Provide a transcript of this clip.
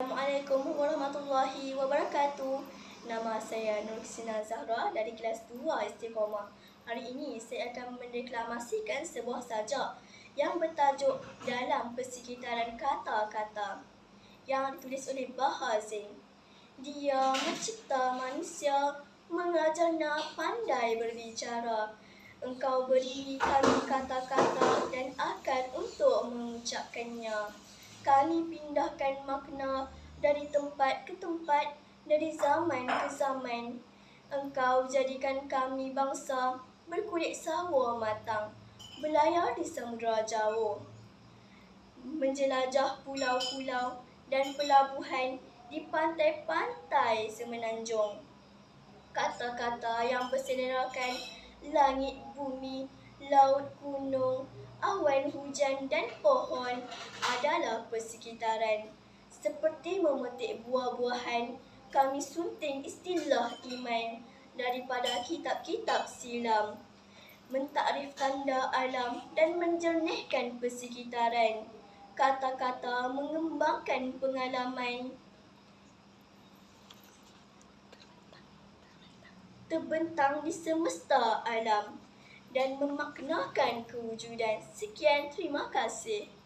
Assalamualaikum warahmatullahi wabarakatuh. Nama saya Nur Sina Zahra dari kelas 2 Istiqomah. Hari ini saya akan mendeklamasikan sebuah sajak yang bertajuk Dalam Persekitaran Kata-Kata yang ditulis oleh Bahazin. Dia mencipta manusia mengajarnya pandai berbicara. Engkau beri kami kata-kata dan akal untuk mengucapkannya. Kami pindahkan makna dari tempat ke tempat, dari zaman ke zaman. Engkau jadikan kami bangsa berkulit sawo matang, berlayar di samudera jauh. Menjelajah pulau-pulau dan pelabuhan di pantai-pantai semenanjung. Kata-kata yang berselerakan langit bumi, laut gunung, awan hujan dan pohon adalah persekitaran. Seperti memetik buah-buahan, kami sunting istilah iman daripada kitab-kitab silam. Mentakrif tanda alam dan menjernihkan persekitaran. Kata-kata mengembangkan pengalaman terbentang di semesta alam dan memaknakan kewujudan. Sekian, terima kasih.